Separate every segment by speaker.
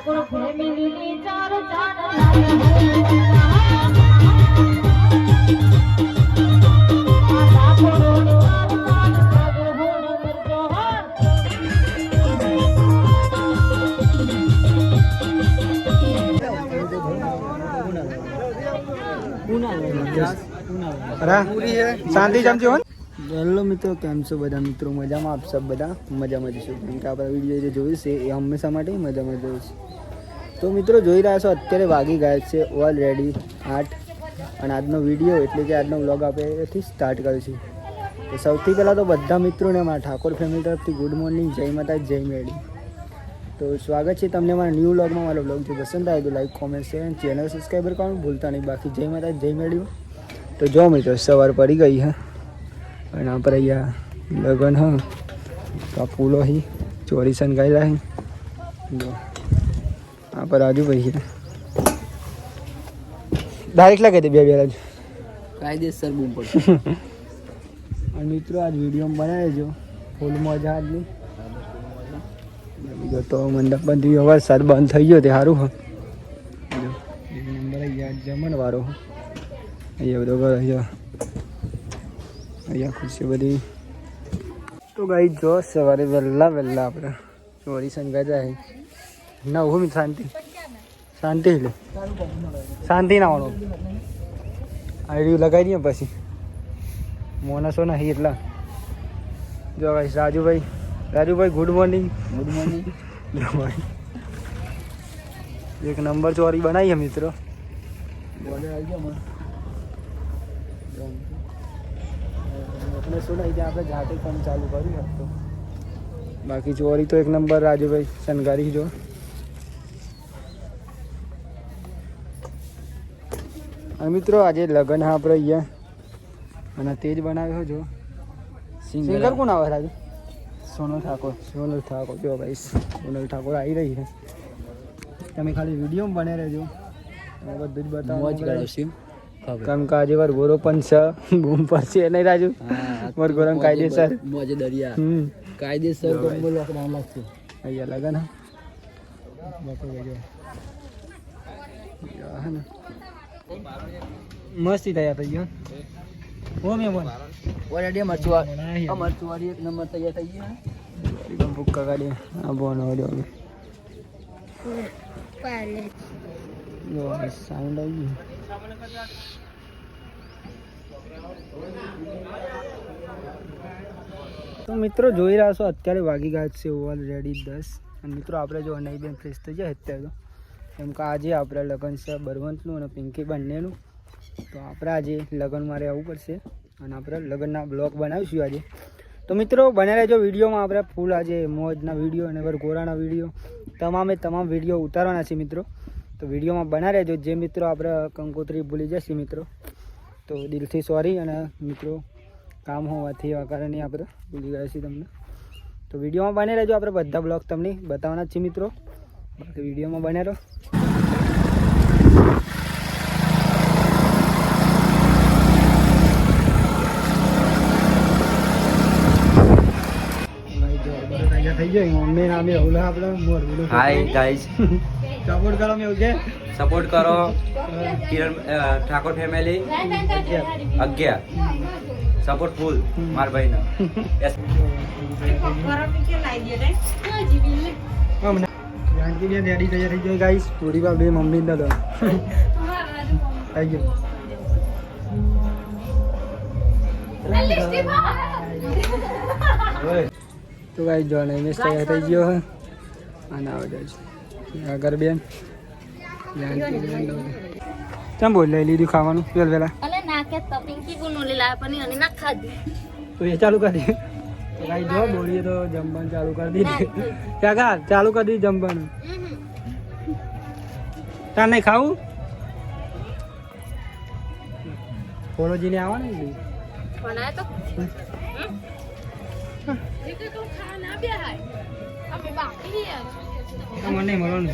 Speaker 1: ઠાકોર ફેમિલીની ચાર ચાર લાગે આ ઠાકોરોની ચાર ચાર લાગે હોડ કરજો હોડ
Speaker 2: શાંતિ જમજો હેલો મિત્રો, કેમ છો બધા? મિત્રો, મજામાં? આપ સબ બધા મજામાં જશો કેમ કે આપણા વીડિયો જે જોયું છે, એ હંમેશા માટે મજામાં જોયું તો મિત્રો, જોઈ રહ્યા છો, અત્યારે વાગી ગયા છે ઓલરેડી આઠ. અને આજનો વીડિયો એટલે કે આજનો વ્લોગ આપણે એથી સ્ટાર્ટ કરીશું. તો સૌથી પહેલાં તો બધા મિત્રોને મારા ઠાકોર ફેમિલી તરફથી ગુડ મોર્નિંગ જય માતા જય મેળી. તો સ્વાગત છે તમને મારા ન્યૂ વ્લોગમાં મારો વ્લોગ જો પસંદ આવે તો like comment share channel subscriber કરવાનું ભૂલતા નહીં. બાકી જય માતા જય મેળ્યું તો જો મિત્રો, સવાર પડી ગઈ, હે. અને આપણે અહીંયા લગન હ તો ફૂલો હી ચોરી સનગાયેલા હી. જો આ પર આજુ ભાઈ છે. ડાયરેક્ટ લગાવી દે બે બે રાજુ.
Speaker 3: કાયદેસર બૂમ પડશે
Speaker 2: અને મિત્રો આજ વીડિયો બનાવે જો ફૂલ મજા આજની. બીજો તો મંડપ બંધ થયો. વરસાદ બંધ થઈ ગયો તે સારું હ. નંબર અહીંયા જમણ વાળો અહીંયા બધો ઘર અહીંયા અહીંયા ખુરશી બધી. તો ગાઈ જો સવારે વહેલા વહેલા આપણે ચોરી સંગા જાય. ના હું શાંતિ. શાંતિ લે. શાંતિ ના વાળો આઈડિયું લગાવી દઈએ પછી. મોનસો નહીં એટલા. જો ગાઈ Rajubhai Rajubhai good morning
Speaker 3: good morning
Speaker 2: એક નંબર ચોરી બનાવીએ મિત્રો.
Speaker 3: આવી ગયો
Speaker 2: શું નહીં ત્યાં આપણે જાતે કામ ચાલુ કર્યું હતું બાકી ચોરી તો એક નંબર રાજુભાઈ શનગારી જો. અને મિત્રો આજે લગ્ન હા આપણે અહીંયા. અને તે જ બનાવ્યો જો. સિંગર કોણ આવે રાજુ?
Speaker 3: સોનલ ઠાકોર.
Speaker 2: સોનલ ઠાકોર જો ભાઈ સોનલ ઠાકોર આવી રહી છે. તમે ખાલી વીડિયો બને રહેજો. બધું જ બતાવો.
Speaker 3: મોજ કરાવશું ખબર
Speaker 2: વર વાર ગોરો પણ છે. બૂમ પડશે નહીં રાજુ?
Speaker 3: હા,
Speaker 2: ગોરમ કાયદેસર.
Speaker 3: મોજે દરિયા.
Speaker 2: હમ.
Speaker 3: કાયદેસર. ગમ્બો લોકડાઉન લાગશે.
Speaker 2: અહીંયા લગન મસ્તી થયા થઈ ગયો હો? મે બોલ
Speaker 3: ઓલરેડી મરચુઆ મરચુઆરી એક નંબર તૈયાર થઈ ગઈ
Speaker 2: ભૂક્કા કાઢી આ બોનો પાલે. યો સાઉન્ડ આવી ગયું. તો મિત્રો જોઈ રહ્યા છો, અત્યારે વાગી ગયા છે ઓલરેડી દસ. અને મિત્રો આપણે જો નહીં બેન ફ્રેશ થઈ જાય અત્યારે તો. કેમ કે આજે આપણે લગ્ન છે બળવંતનું અને પિંકી બંનેનું. તો આપણે આજે લગ્નમાં રહેવું પડશે. અને આપણે લગ્નના બ્લોગ બનાવીશું આજે. તો મિત્રો બને રહેજો વિડીયોમાં. આપણે ફૂલ આજે મોજના વીડિયો અને ગોરાના વીડિયો તમામે તમામ વીડિયો ઉતારવાના છે મિત્રો. તો વિડીયોમાં બના રહેજો. જે મિત્રો આપણે કંકોત્રી ભૂલી જશે મિત્રો તો દિલથી સોરી અને મિત્રો કામ હોવાથી એવા કારણે આપણે ભૂલી ગયા છીએ તમને. તો વિડીયોમાં બને રહેજો આપણે બધા બ્લોગ તમને બતાવવાના છીએ મિત્રો. બાકી વિડીયોમાં બને રહો. થઈ ગયો મમ્મી નામે ઓલા આપણે મોર
Speaker 4: હાય ગાઈઝ
Speaker 2: સપોર્ટ કરો મેં એવું છે?
Speaker 4: સપોર્ટ કરો. કિરણ ઠાકોર ફેમિલી અગિયાર. સપોર્ટ ફૂલ માર ભાઈનો. Yes.
Speaker 2: હમણાં જાનકી બેન રેડી તૈયાર થઈ ગઈ ગાઈસ પૂરી બાપ બે મમ્મી ને દો થઈ ગયો તો ગાઈ જો ને ઇમેજ તૈયાર થઈ ગયો. હે અને આવે જાય આગળ બેન. કેમ બોલ લઈ લીધું ખાવાનું? વેલ પેલા
Speaker 1: અલે નાકે તો પિંકી ગુનો લીલા પણ અને ના ખાધી.
Speaker 2: તો એ ચાલુ કરી દે. ગાઈ જો બોલીએ તો જમવાનું ચાલુ કરી દીધી ક્યાં કા ચાલુ કરી દીધું જમવાનું. તાર નહીં ખાવું? ફોલોજીને આવવાનું ને
Speaker 1: બનાય તો. ખાના બે હાય અમે બાકી
Speaker 2: મને મળવાનું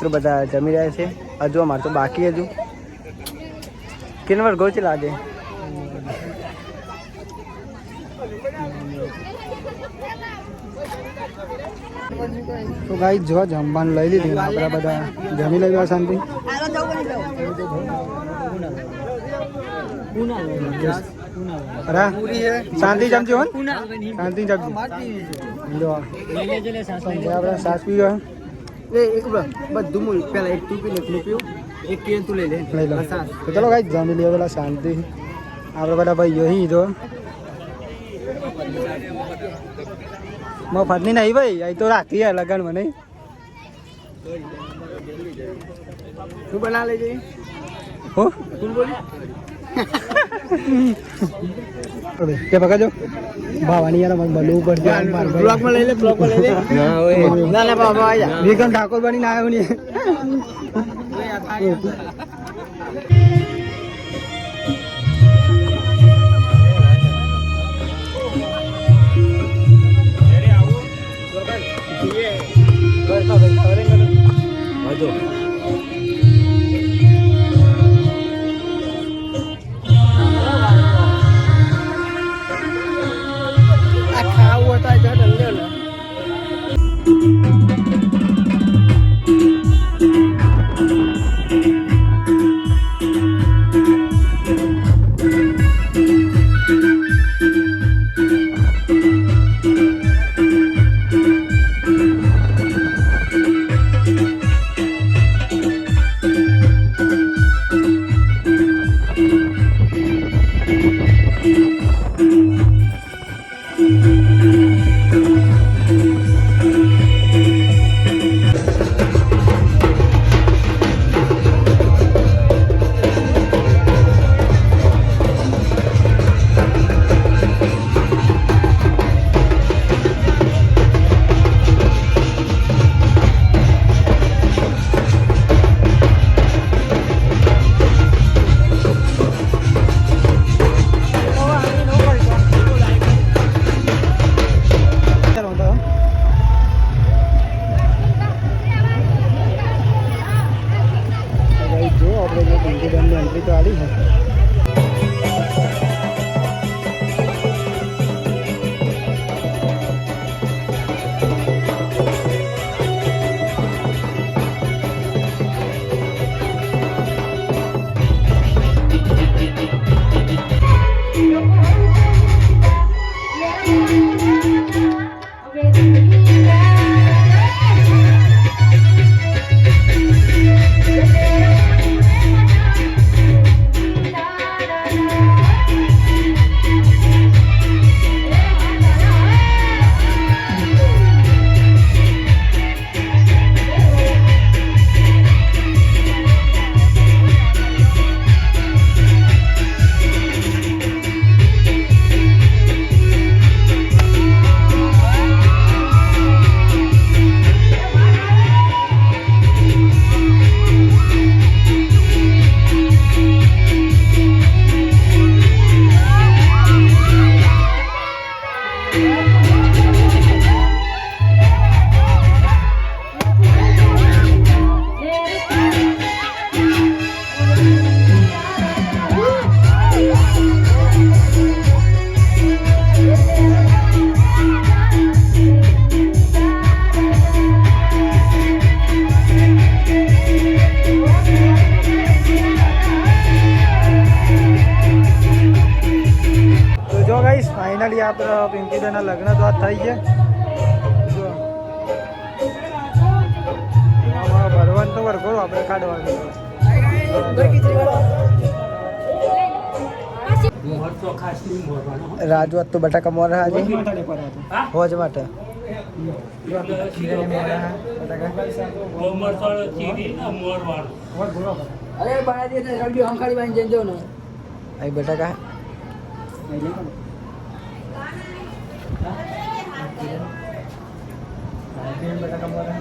Speaker 2: મિત્રો બધા જમી રહ્યા છે. હજુ અમારે તો બાકી હજુ. કેટલા વાર ગોચી લાગે. તો ગાઈ જો જમવાનું લઈ લીધું આપણે બધા જમી લઈ શાંતિ. શાંતિ જમજો શાંતિ જમજો આપણે સાસ પી ગયો
Speaker 3: એક બધું મૂળ પેલા એક તું પી લે એક પીવું એક કેન તું લઈ લે.
Speaker 2: લઈ લો. તો ચલો ગાઈ જમી લે પેલા શાંતિ. આપણે બધા ભાઈઓ અહીં જો મફતની નહીં ભાઈ અહીં તો રાખી હે લગન મને
Speaker 3: તું બના લેજે
Speaker 2: હો?
Speaker 3: બોલી.
Speaker 2: કે બગાજો ભાવાની યાર મને બલવું પડશે.
Speaker 3: બ્લોકમાં લઈ લે બ્લોકમાં લઈ લે. ના ઓય ના ના બાબા આયા જા
Speaker 2: ઠાકોર બની ના
Speaker 3: આવ્યો ને.
Speaker 2: આ ગાઈસ ફાઇનલી આપણે પિંકી લગ્ન તો થઈ ગયા. ભરવાનું તો વરઘોડો આપણે કાઢવાનું રાજવાત તો બટાકા મોર આજે. હોજ માટે.
Speaker 3: અરે બના
Speaker 2: બટાકા બોલો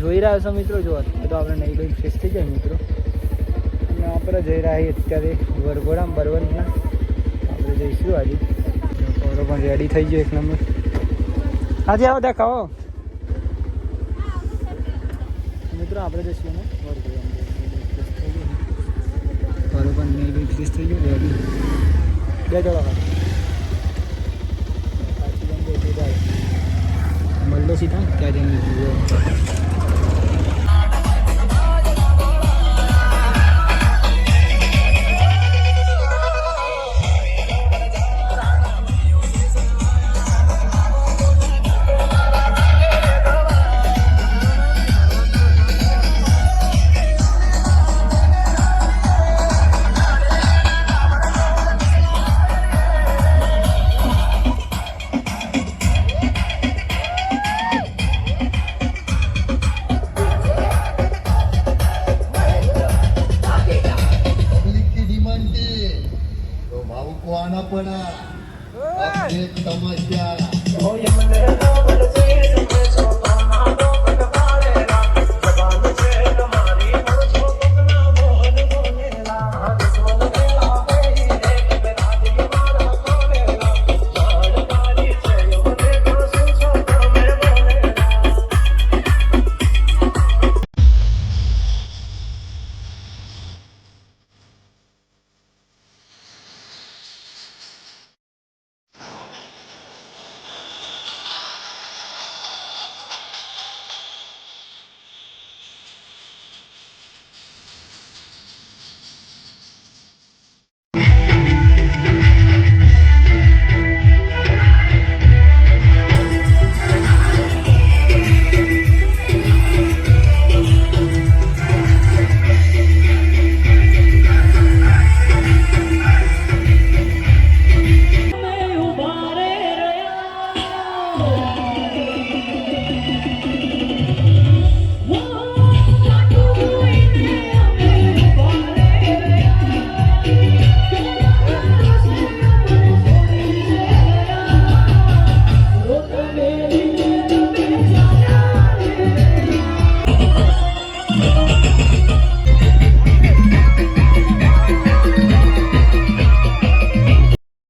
Speaker 2: જોઈ રહ્યા છો મિત્રો, જો તો આપણે નહીં કઈ ફ્રેશ થઈ જાય મિત્રો. અને આપણે જઈ રહ્યા અત્યારે વરઘોડા બરવંતના. આપણે જઈશું આજે. પણ રેડી થઈ ગયો એક નંબર. આજે આવો ત્યાં મિત્રો, આપણે જઈશું ને પોરો પણ નહીં ફ્રેશ થઈ ગયો રેડી બે પાછી મળલો સીધા ત્યાં જઈને